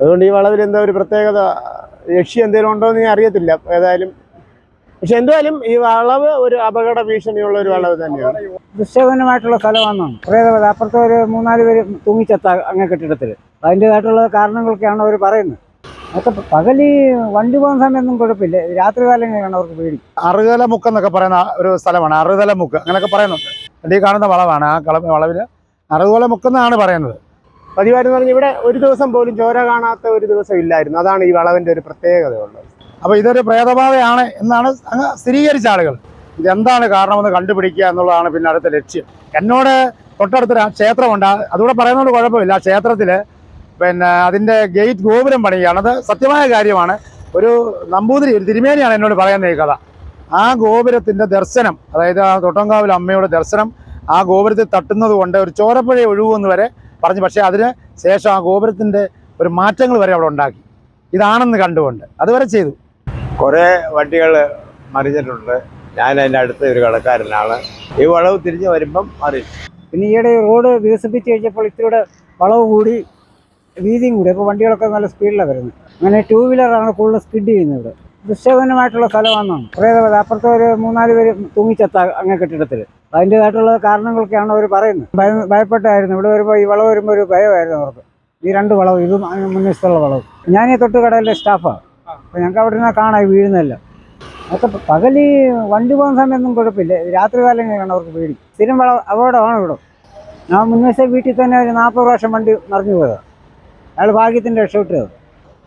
അതുകൊണ്ട് ഈ വളവിൽ എന്താ ഒരു പ്രത്യേകത ലക്ഷ്യം എന്തെങ്കിലും ഉണ്ടോ എന്ന് ഞാൻ അറിയത്തില്ല. ഏതായാലും പക്ഷെ എന്തായാലും ഈ വളവ് ഒരു അപകട ഭീഷണിയുള്ള ഒരു വളവ് തന്നെയാണ്. ദുശ്ശകനമായിട്ടുള്ള സ്ഥലമാണെന്നാണ്. പ്രേതവത അപ്പുറത്തെ ഒരു മൂന്നാൽ പേര് തൂങ്ങിച്ചത്ത അങ്ങേ കെട്ടിടത്തിൽ അതിന്റെതായിട്ടുള്ള കാരണങ്ങളൊക്കെയാണ് അവർ പറയുന്നത്. അതൊക്കെ പകൽ വണ്ടി പോകുന്ന സമയമൊന്നും കുഴപ്പമില്ല. രാത്രി കാലങ്ങളിലാണ് അവർക്ക് പേടി. അറുതല മുക്ക് എന്നൊക്കെ പറയുന്ന ഒരു സ്ഥലമാണ്. അറുതല മുക്ക് അങ്ങനെയൊക്കെ പറയുന്നുണ്ട്. എന്റെ ഈ കാണുന്ന വളവാണ്. ആ കള വളവിൽ അറുതല മുക്കെന്നാണ് പറയുന്നത്. പതിവായിരുന്നു പറഞ്ഞാൽ ഇവിടെ ഒരു ദിവസം പോലും ചോര കാണാത്ത ഒരു ദിവസം ഇല്ലായിരുന്നു. അതാണ് ഈ വളവിന്റെ ഒരു പ്രത്യേകതയുള്ളത്. അപ്പോൾ ഇതൊരു പ്രേതബാധയാണ് എന്നാണ് അങ്ങ് സ്ഥിരീകരിച്ച ആളുകൾ. ഇതെന്താണ് കാരണമെന്ന് കണ്ടുപിടിക്കുക എന്നുള്ളതാണ് പിന്നെ അടുത്ത ലക്ഷ്യം. എന്നോട് തൊട്ടടുത്തൊരു ക്ഷേത്രമുണ്ട്. അതുകൂടെ പറയുന്നത് കുഴപ്പമില്ല. ആ ക്ഷേത്രത്തിൽ പിന്നെ അതിന്റെ ഗേറ്റ് ഗോപുരം പണിയുകയാണ്. അത് സത്യമായ കാര്യമാണ്. ഒരു നമ്പൂതിരി ഒരു തിരുമേനിയാണ് എന്നോട് പറയുന്ന ഈ കഥ. ആ ഗോപുരത്തിന്റെ ദർശനം അതായത് ആ തൊട്ടങ്കാവിൽ അമ്മയുടെ ദർശനം ആ ഗോപുരത്തിൽ തട്ടുന്നത് കൊണ്ട് ഒരു ചോരപ്പുഴ ഒഴുകുമെന്ന് വരെ പറഞ്ഞു പക്ഷേ അതിന് ശേഷം ആ ഗോപുരത്തിന്റെ ഒരു മാറ്റങ്ങൾ വരെ അവിടെ ഉണ്ടാക്കി. ഇതാണെന്ന് കണ്ടുകൊണ്ട്. അതുവരെ ചെയ്തു. കുറേ വണ്ടികൾ മറിഞ്ഞിട്ടുണ്ട്. ഞാൻ അതിന്റെ അടുത്ത് ഒരു കടക്കാരനാണ്. ഈ വളവ് തിരിഞ്ഞ് വരുമ്പം മറി. പിന്നെ ഈയിടെ റോഡ് വികസിപ്പിച്ച് കഴിഞ്ഞപ്പോൾ ഇത്തിരിയുടെ വളവ് കൂടി വീതിയും കൂടി. അപ്പോൾ വണ്ടികളൊക്കെ നല്ല സ്പീഡിലാണ് വരുന്നത്. അങ്ങനെ ടൂ വീലറാണ് കൂടുതൽ സ്കിഡ് ചെയ്യുന്നത്. ഇവിടെ ദുശ്ശകനമായിട്ടുള്ള സ്ഥലമാണെന്നാണ്. കുറേ അപ്പുറത്തെ ഒരു മൂന്നാൽ പേര് തൂങ്ങിച്ചത്ത അങ്ങേ കെട്ടിടത്തിൽ അതിന്റെതായിട്ടുള്ള കാരണങ്ങളൊക്കെയാണ് അവർ പറയുന്നത്. ഭയം ഭയപ്പെട്ടായിരുന്നു. ഇവിടെ വരുമ്പോൾ ഈ വളവ് വരുമ്പോൾ ഒരു ഭയമായിരുന്നു അവർക്ക്. ഈ രണ്ട് വളവ് ഇതും മുൻവശത്തുള്ള വളവ്. ഞാൻ ഈ തൊട്ട് കടയിലെ സ്റ്റാഫാണ്. അപ്പോൾ ഞങ്ങൾക്ക് അവിടെ നിന്ന് കാണാം ഈ വീഴുന്നതെല്ലാം. അതൊക്കെ പകൽ വണ്ടി പോകുന്ന സമയമൊന്നും കുഴപ്പമില്ല. രാത്രി കാലങ്ങളിലാണ് അവർക്ക് പേടി. സ്ഥിരം വള അപകടമാണ് ഇവിടെ. ഞാൻ മുൻവശത്തെ വീട്ടിൽ തന്നെ ഒരു നാൽപ്പത് പ്രാവശ്യം വണ്ടി മറിഞ്ഞു പോയതാണ് അയാൾ ഭാഗ്യത്തിന്റെ രക്ഷപ്പെട്ടത്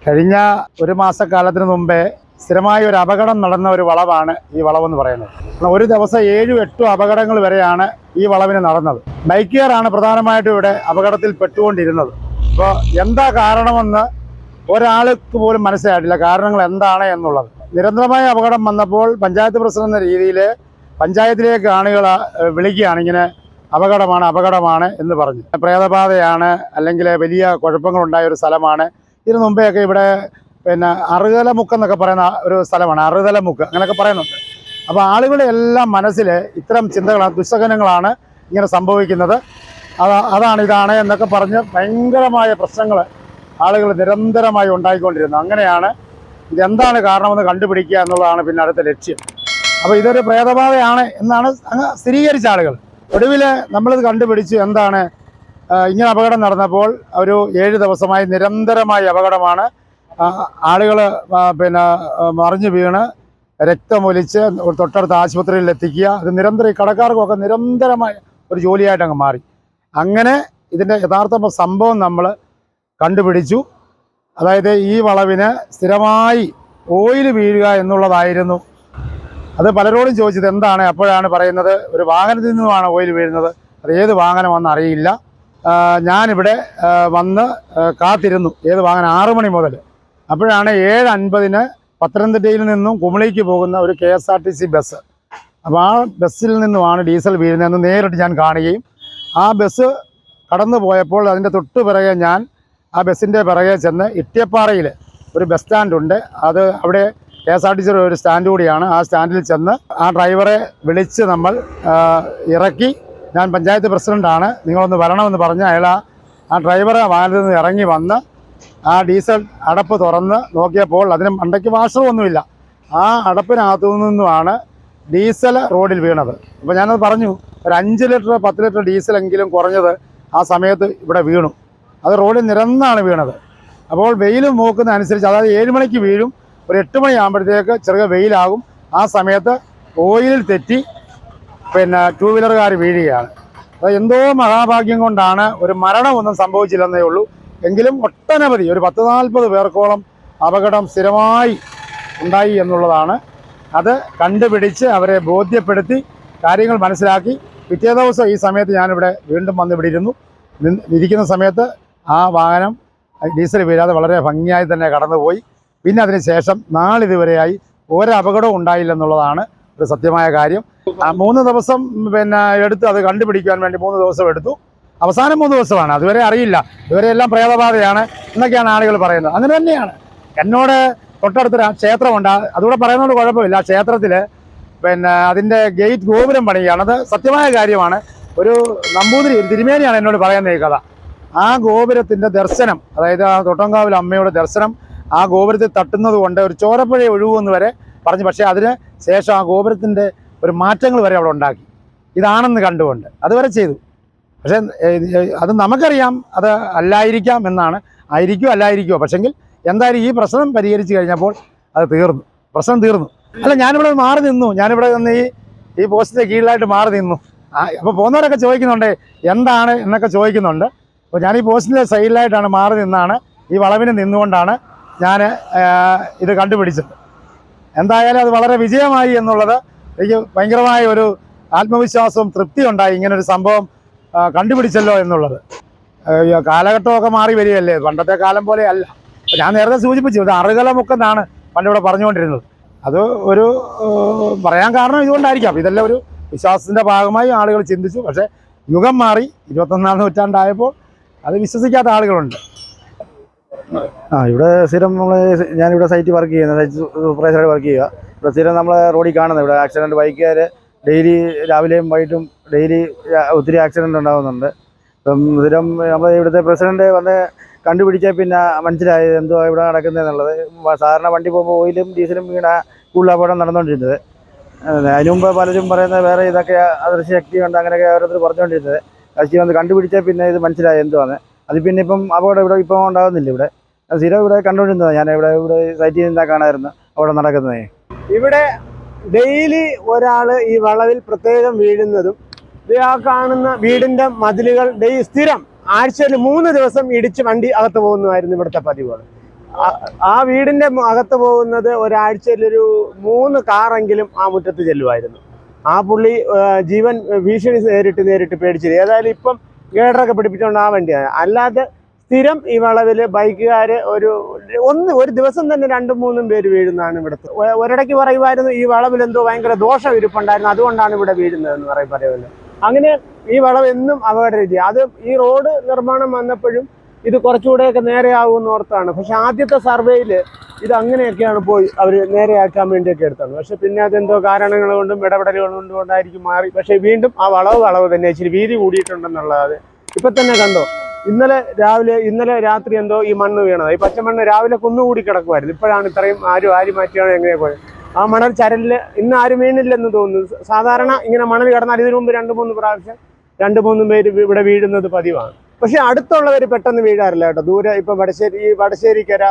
കഴിഞ്ഞ ഒരു മാസക്കാലത്തിന് മുമ്പേ സ്ഥിരമായ ഒരു അപകടം നടന്ന ഒരു വളവാണ് ഈ വളവെന്ന് പറയുന്നത്. ഒരു ദിവസം ഏഴും എട്ടും അപകടങ്ങൾ വരെയാണ് ഈ വളവിന് നടന്നത്. ബൈക്കുകാരാണ് പ്രധാനമായിട്ടും ഇവിടെ അപകടത്തിൽ പെട്ടുകൊണ്ടിരുന്നത്. അപ്പോൾ എന്താ കാരണമെന്ന് ഒരാൾക്ക് പോലും മനസ്സിലായിട്ടില്ല. കാരണങ്ങൾ എന്താണ് എന്നുള്ളത്. നിരന്തരമായ അപകടം വന്നപ്പോൾ പഞ്ചായത്ത് പ്രസിഡന്റ് എന്ന രീതിയിൽ പഞ്ചായത്തിലേക്ക് ആളുകൾ വിളിക്കുകയാണ്. ഇങ്ങനെ അപകടമാണ് അപകടമാണ് എന്ന് പറഞ്ഞു. പ്രേതബാധയാണ് അല്ലെങ്കിൽ വലിയ കുഴപ്പങ്ങളുണ്ടായ ഒരു സ്ഥലമാണ്. ഇതിനു മുമ്പെയൊക്കെ ഇവിടെ പിന്നെ അറുതല മുക്ക് എന്നൊക്കെ പറയുന്ന ഒരു സ്ഥലമാണ് അറുതല മുക്ക് അങ്ങനെയൊക്കെ പറയുന്നുണ്ട്. അപ്പോൾ ആളുകളുടെ എല്ലാം മനസ്സിൽ ഇത്തരം ചിന്തകളാണ് ദുസ്സഹനങ്ങളാണ് ഇങ്ങനെ സംഭവിക്കുന്നത്. അതാ അതാണ് ഇതാണ് എന്നൊക്കെ പറഞ്ഞ് ഭയങ്കരമായ പ്രശ്നങ്ങൾ ആളുകൾ നിരന്തരമായി ഉണ്ടായിക്കൊണ്ടിരുന്നു. അങ്ങനെയാണ് ഇതെന്താണ് കാരണമെന്ന് കണ്ടുപിടിക്കുക എന്നുള്ളതാണ് പിന്നെ അടുത്ത ലക്ഷ്യം. അപ്പോൾ ഇതൊരു പ്രേതബാധയാണ് എന്നാണ് അങ്ങ് സ്ഥിരീകരിച്ച ആളുകൾ. ഒടുവിൽ നമ്മളിത് കണ്ടുപിടിച്ചു എന്താണ് ഇങ്ങനെ അപകടം നടന്നപ്പോൾ ഒരു ഏഴ് ദിവസമായി നിരന്തരമായ അപകടമാണ് ആളുകൾ പിന്നെ മറിഞ്ഞു വീണ് രക്തമൊലിച്ച് തൊട്ടടുത്ത ആശുപത്രിയിൽ എത്തിക്കുക. അത് നിരന്തരം കടക്കാർക്കുമൊക്കെ നിരന്തരമായ ഒരു ജോലിയായിട്ട് അങ്ങ് മാറി. അങ്ങനെ ഇതിന്റെ യഥാർത്ഥ സംഭവം നമ്മൾ കണ്ടുപിടിച്ചു. അതായത് ഈ വളവിന് സ്ഥിരമായി ഓയിൽ വീഴുക എന്നുള്ളതായിരുന്നു. അത് പലരോടും ചോദിച്ചത് എന്താണ്? അപ്പോഴാണ് പറയുന്നത് ഒരു വാഹനത്തിൽ നിന്നുമാണ് ഓയിൽ വീഴുന്നത്. അത് ഏത് വാഹനമാണെന്ന് അറിയില്ല. ഞാനിവിടെ വന്ന് കാത്തിരുന്നു. ഏത് വാഹനം? ആറു മണി മുതൽ അപ്പോഴാണ് ഏഴ് അൻപതിന് പത്തനംതിട്ടയിൽ നിന്നും കുമളിക്ക് പോകുന്ന ഒരു K S R T C bus. അപ്പോൾ ആ ബസ്സിൽ നിന്നുമാണ് ഡീസൽ വീഴുന്നതെന്ന് നേരിട്ട് ഞാൻ കാണുകയും ആ ബസ് കടന്നു പോയപ്പോൾ അതിന്റെ തൊട്ട് പിറകെ ഞാൻ ആ ബസ്സിന്റെ പിറകെ ചെന്ന് ഇട്ടിയപ്പാറയിൽ ഒരു ബസ് സ്റ്റാൻഡുണ്ട്. അത് അവിടെ കെ എസ് ആർ ടി സിയുടെ ഒരു സ്റ്റാൻഡ് കൂടിയാണ്. ആ സ്റ്റാൻഡിൽ ചെന്ന് ആ ഡ്രൈവറെ വിളിച്ച് നമ്മൾ ഇറക്കി. ഞാൻ പഞ്ചായത്ത് പ്രസിഡന്റാണ് നിങ്ങളൊന്ന് വരണമെന്ന് പറഞ്ഞ് അയാൾ ആ- ഡ്രൈവറെ വാഹനത്തിൽ നിന്ന് ഇറങ്ങി വന്ന് ആ ഡീസൽ അടപ്പ് തുറന്ന് നോക്കിയപ്പോൾ അതിന് മണ്ടയ്ക്ക് വാഷറൊന്നുമില്ല ആ അടപ്പിനകത്തു നിന്നുമാണ് ഡീസൽ റോഡിൽ വീണത്. അപ്പോൾ ഞാനത് പറഞ്ഞു ഒരു അഞ്ച് ലിറ്റർ പത്ത് ലിറ്റർ ഡീസലെങ്കിലും കുറഞ്ഞത് ആ സമയത്ത് ഇവിടെ വീണു. അത് റോഡിൽ നിരന്നാണ് വീണത്. അപ്പോൾ വെയിൽ മൂക്കുന്ന അനുസരിച്ച് അതായത് ഏഴ് മണിക്ക് വീഴും ഒരു എട്ട് മണിയാകുമ്പോഴത്തേക്ക് ചെറിയ വെയിലാകും. ആ സമയത്ത് ഓയിലിൽ തെറ്റി പിന്നെ ടൂ വീലറുകാർ വീഴുകയാണ്. അത് എന്തോ മഹാഭാഗ്യം കൊണ്ടാണ് ഒരു മരണമൊന്നും സംഭവിച്ചില്ലെന്നേ ഉള്ളൂ. എങ്കിലും ഒട്ടനവധി ഒരു പത്ത് നാൽപ്പത് പേർക്കോളം അപകടം സ്ഥിരമായി ഉണ്ടായി എന്നുള്ളതാണ്. അത് കണ്ടുപിടിച്ച് അവരെ ബോധ്യപ്പെടുത്തി കാര്യങ്ങൾ മനസ്സിലാക്കി. പിറ്റേ ദിവസം ഈ സമയത്ത് ഞാനിവിടെ വീണ്ടും വന്ന് ഇരുന്നു ഇരിക്കുന്ന സമയത്ത് ആ വാഹനം ഡീസൽ വീഴാതെ വളരെ ഭംഗിയായി തന്നെ കടന്നുപോയി. പിന്നെ അതിന് ശേഷം നാളിതുവരെയായി ഒരപകടവും ഉണ്ടായില്ല എന്നുള്ളതാണ് ഒരു സത്യമായ കാര്യം. മൂന്ന് ദിവസം പിന്നെ എടുത്ത് അത് കണ്ടുപിടിക്കാൻ വേണ്ടി മൂന്ന് ദിവസം എടുത്തു. അവസാനം മൂന്ന് ദിവസമാണ്. അതുവരെ അറിയില്ല. ഇതുവരെ എല്ലാം പ്രേതബാധയാണ് എന്നൊക്കെയാണ് ആളുകൾ പറയുന്നത്. അങ്ങനെ തന്നെയാണ്. എന്നോട് തൊട്ടടുത്തൊരു ക്ഷേത്രമുണ്ട്. അതുകൂടെ പറയുന്നത് കുഴപ്പമില്ല. ക്ഷേത്രത്തിൽ പിന്നെ അതിന്റെ ഗേറ്റ് ഗോപുരം പണിയുകയാണ്. അത് സത്യമായ കാര്യമാണ്. ഒരു നമ്പൂതിരി തിരുമേനിയാണ് എന്നോട് പറയുന്ന ഈ കഥ. ആ ഗോപുരത്തിന്റെ ദർശനം അതായത് ആ തൊട്ടങ്കാവിൽ അമ്മയുടെ ദർശനം ആ ഗോപുരത്തിൽ തട്ടുന്നത് കൊണ്ട് ഒരു ചോരപ്പുഴ ഒഴുകുമെന്ന് വരെ പറഞ്ഞു. പക്ഷേ അതിന് ശേഷം ആ ഗോപുരത്തിന്റെ ഒരു മാറ്റങ്ങൾ വരെ അവിടെ ഉണ്ടാക്കി. ഇതാണെന്ന് കണ്ടുകൊണ്ട്. അതുവരെ ചെയ്തു. പക്ഷേ അത് നമുക്കറിയാം. അത് അല്ലായിരിക്കാം എന്നാണ്. ആയിരിക്കുമോ അല്ലായിരിക്കുമോ പക്ഷെങ്കിൽ എന്തായാലും ഈ പ്രശ്നം പരിഹരിച്ചു കഴിഞ്ഞപ്പോൾ അത് തീർന്നു. പ്രശ്നം തീർന്നു. അല്ല ഞാനിവിടെ മാറി നിന്നു. ഞാനിവിടെ നിന്ന് ഈ ഈ പോസ്റ്റിന്റെ കീഴിലായിട്ട് മാറി നിന്നു. അപ്പോൾ പോകുന്നവരൊക്കെ ചോദിക്കുന്നുണ്ട് എന്താണ്? എന്നൊക്കെ ചോദിക്കുന്നുണ്ട്. അപ്പോൾ ഞാൻ ഈ പോസ്റ്റിന്റെ സൈഡിലായിട്ടാണ് മാറി നിന്നാണ്. ഈ വളവിന് നിന്നുകൊണ്ടാണ് ഞാൻ ഇത് കണ്ടുപിടിച്ചത്. എന്തായാലും അത് വളരെ വിജയമായി എന്നുള്ളത് എനിക്ക് ഭയങ്കരമായ ഒരു ആത്മവിശ്വാസവും തൃപ്തിയുണ്ടായി. ഇങ്ങനൊരു സംഭവം കണ്ടുപിടിച്ചല്ലോ എന്നുള്ളത്. കാലഘട്ടമൊക്കെ മാറി വരികയല്ലേ? പണ്ടത്തെ കാലം പോലെ അല്ല. ഞാൻ നേരത്തെ സൂചിപ്പിച്ചു ഇത് അറുകലമുക്കെന്നാണ് പണ്ടിവിടെ പറഞ്ഞുകൊണ്ടിരുന്നത്. അത് ഒരു പറയാൻ കാരണം ഇതുകൊണ്ടായിരിക്കാം. ഇതെല്ലാം ഒരു വിശ്വാസത്തിന്റെ ഭാഗമായി ആളുകൾ ചിന്തിച്ചു. പക്ഷേ യുഗം മാറി ഇരുപത്തൊന്നാം നൂറ്റാണ്ടായപ്പോൾ അത് വിശ്വസിക്കാത്ത ആളുകളുണ്ട്. ആ ഇവിടെ സ്ഥിരം നമ്മൾ ഞാനിവിടെ സൈറ്റ് വർക്ക് ചെയ്യുന്ന സൈറ്റ് സൂപ്പർവൈസറായിട്ട് വർക്ക് ചെയ്യുക. ഇവിടെ സ്ഥിരം നമ്മൾ റോഡിൽ കാണുന്നത് ഇവിടെ ആക്സിഡന്റ് ബൈക്കുകാർ ഡെയിലി രാവിലെയും വൈകിട്ടും ഡെയിലി ഒത്തിരി ആക്സിഡന്റ് ഉണ്ടാകുന്നുണ്ട് ഇപ്പം സ്ഥിരം നമ്മൾ ഇവിടുത്തെ പ്രസിഡന്റ് വന്ന് കണ്ടുപിടിച്ചാൽ പിന്നെ മനസ്സിലായത് എന്തോ ഇവിടെ നടക്കുന്നതെന്നുള്ളത് സാധാരണ വണ്ടി പോകുമ്പോൾ ഓയിലും ഡീസലും വീണ കൂടുതൽ അപകടം നടന്നുകൊണ്ടിരുന്നത് അതെ, അതിനു മുമ്പ് പലരും പറയുന്നത് വേറെ ഇതൊക്കെ അദൃശ്യ ശക്തി ഉണ്ട് അങ്ങനെയൊക്കെ ഓരോരുത്തർ പറഞ്ഞുകൊണ്ടിരുന്നത് കശി വന്ന് കണ്ടുപിടിച്ചാൽ പിന്നെ ഇത് മനസ്സിലായി എന്തുവാണ് അത് പിന്നെ ഇപ്പം അപകടം ഇവിടെ ഇപ്പം ഉണ്ടാകുന്നില്ല ഇവിടെ. സ്ഥിരം ഇവിടെ കണ്ടുകൊണ്ടിരുന്നത്. ഞാൻ ഇവിടെ ഇവിടെ സൈറ്റിൽ നിന്നാണ് കാണാമായിരുന്നു അവിടെ നടക്കുന്നത് ഇവിടെ ഡെയിലി ഒരാൾ ഈ വളവിൽ പ്രത്യേകം വീഴുന്നതും ആ കാണുന്ന വീടിന്റെ മതിലുകൾ ഡെയ് സ്ഥിരം ആഴ്ചയിൽ മൂന്ന് ദിവസം ഇടിച്ച് വണ്ടി അകത്ത് പോകുന്നതായിരുന്നു ഇവിടുത്തെ പതിവുകൾ. ആ- വീടിന്റെ അകത്ത് പോകുന്നത് ഒരാഴ്ചയിൽ ഒരു മൂന്ന് കാറെങ്കിലും ആ മുറ്റത്ത് ചെല്ലുമായിരുന്നു. ആ പുള്ളി ജീവൻ ഭീഷണി നേരിട്ട് നേരിട്ട് പേടിച്ചത് ഏതായാലും ഇപ്പം ഗേഡറൊക്കെ പിടിപ്പിച്ചുകൊണ്ട് ആ വണ്ടിയാണ്. അല്ലാതെ സ്ഥിരം ഈ വളവിൽ ബൈക്കുകാർ ഒരു ഒന്ന് ഒരു ദിവസം തന്നെ രണ്ടും മൂന്നും പേര് വീഴുന്നതാണ് ഇവിടുത്തെ. ഒരിടയ്ക്ക് പറയുമായിരുന്നു ഈ വളവിൽ എന്തോ ഭയങ്കര ദോഷം ഇരിപ്പുണ്ടായിരുന്നു അതുകൊണ്ടാണ് ഇവിടെ വീഴുന്നതെന്ന് പറയും പറയുമല്ലോ. അങ്ങനെ ഈ വളവ് എന്നും അപകട രീതി അത് ഈ റോഡ് നിർമ്മാണം വന്നപ്പോഴും ഇത് കുറച്ചുകൂടെയൊക്കെ നേരെയാകുമെന്ന് ഓർത്താണ്. പക്ഷെ ആദ്യത്തെ സർവേയിൽ ഇത് അങ്ങനെയൊക്കെയാണ് പോയി അവർ നേരെയാക്കാൻ വേണ്ടിയൊക്കെ എടുത്തത്. പക്ഷെ പിന്നെ അതെന്തോ കാരണങ്ങൾ കൊണ്ടും ഇടപെടലുകൾ കൊണ്ടും കൊണ്ടായിരിക്കും മാറി. പക്ഷെ വീണ്ടും ആ വളവ് വളവ് തന്നെ. ഇച്ചിരി വീതി കൂടിയിട്ടുണ്ടെന്നുള്ളത് ഇപ്പം തന്നെ കണ്ടോ? ഇന്നലെ രാവിലെ ഇന്നലെ രാത്രി എന്തോ ഈ മണ്ണ് വീണത്. ഈ പച്ചമണ്ണ് രാവിലെ കുന്നുകൂടി കിടക്കുമായിരുന്നു ഇപ്പോഴാണ് ഇത്രയും ആരും ആരും മാറ്റിയാണ് എങ്ങനെയാ പോയത്? ആ മണൽ ചരലിൽ ഇന്ന് ആരും വീണില്ലെന്ന് തോന്നുന്നു. സാധാരണ ഇങ്ങനെ മണൽ കിടന്നാൽ ഇതിനു മുമ്പ് രണ്ട് മൂന്ന് പ്രാവശ്യം രണ്ട് മൂന്ന് പേര് ഇവിടെ വീഴുന്നത് പതിവാണ്. പക്ഷെ അടുത്തുള്ളവർ പെട്ടെന്ന് വീഴാറില്ല കേട്ടോ. ദൂരെ ഇപ്പൊ വടശ്ശേരി ഈ വടശ്ശേരിക്കര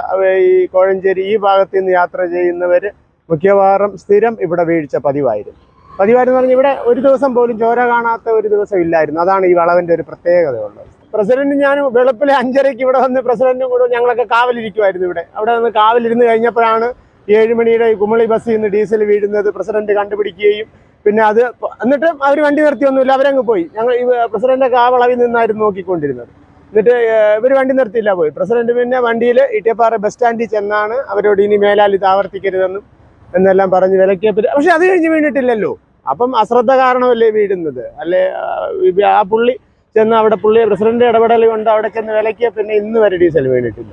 ഈ കോഴഞ്ചേരി ഈ ഭാഗത്ത് നിന്ന് യാത്ര ചെയ്യുന്നവർ മിക്കവാറും സ്ഥിരം ഇവിടെ വീഴ്ച പതിവായിരുന്നു. പതിവായിരുന്നു പറഞ്ഞാൽ ഇവിടെ ഒരു ദിവസം പോലും ചോര കാണാത്ത ഒരു ദിവസം ഇല്ലായിരുന്നു. അതാണ് ഈ വളവിന്റെ ഒരു പ്രത്യേകതയുള്ളത് പ്രസിഡന്റ് ഞാൻ വെളുപ്പിലെ അഞ്ചരയ്ക്ക് ഇവിടെ വന്ന് പ്രസിഡന്റും കൂടെ ഞങ്ങളൊക്കെ കാവലിരിക്കുമായിരുന്നു ഇവിടെ. അവിടെ നിന്ന് കാവലിരുന്ന് കഴിഞ്ഞപ്പോഴാണ് ഏഴുമണിയുടെ കുമളി ബസ്സിൽ നിന്ന് ഡീസൽ വീഴുന്നത്. പ്രസിഡന്റ് കണ്ടുപിടിക്കുകയും പിന്നെ അത് എന്നിട്ട് അവർ വണ്ടി നിർത്തിയൊന്നുമില്ല അവരങ്ങ് പോയി. ഞങ്ങൾ ഈ പ്രസിഡന്റ് കാവളവിൽ നിന്നായിരുന്നു നോക്കിക്കൊണ്ടിരുന്നത്. എന്നിട്ട് ഇവർ വണ്ടി നിർത്തിയില്ല പോയി. പ്രസിഡന്റ് പിന്നെ വണ്ടിയിൽ ഇട്ടിയപ്പാറ ബസ് സ്റ്റാൻഡിൽ ചെന്നാണ് അവരോട് ഇനി മേലാൽ ഇത് ആവർത്തിക്കരുതെന്നും എന്നെല്ലാം പറഞ്ഞ് വിലക്കിയപ്പോൾ പക്ഷെ അത് കഴിഞ്ഞ് വീണിട്ടില്ലല്ലോ. അപ്പം അശ്രദ്ധ കാരണമല്ലേ വീഴുന്നത്? അല്ലെ ആ പുള്ളി ചെന്ന് അവിടെ പുള്ളി പ്രസിഡന്റ് ഇടപെടൽ കൊണ്ട് അവിടെ ചെന്ന് വിലക്കിയ പിന്നെ ഇന്ന് വരെ ഡീസൽ വീണിട്ടില്ല.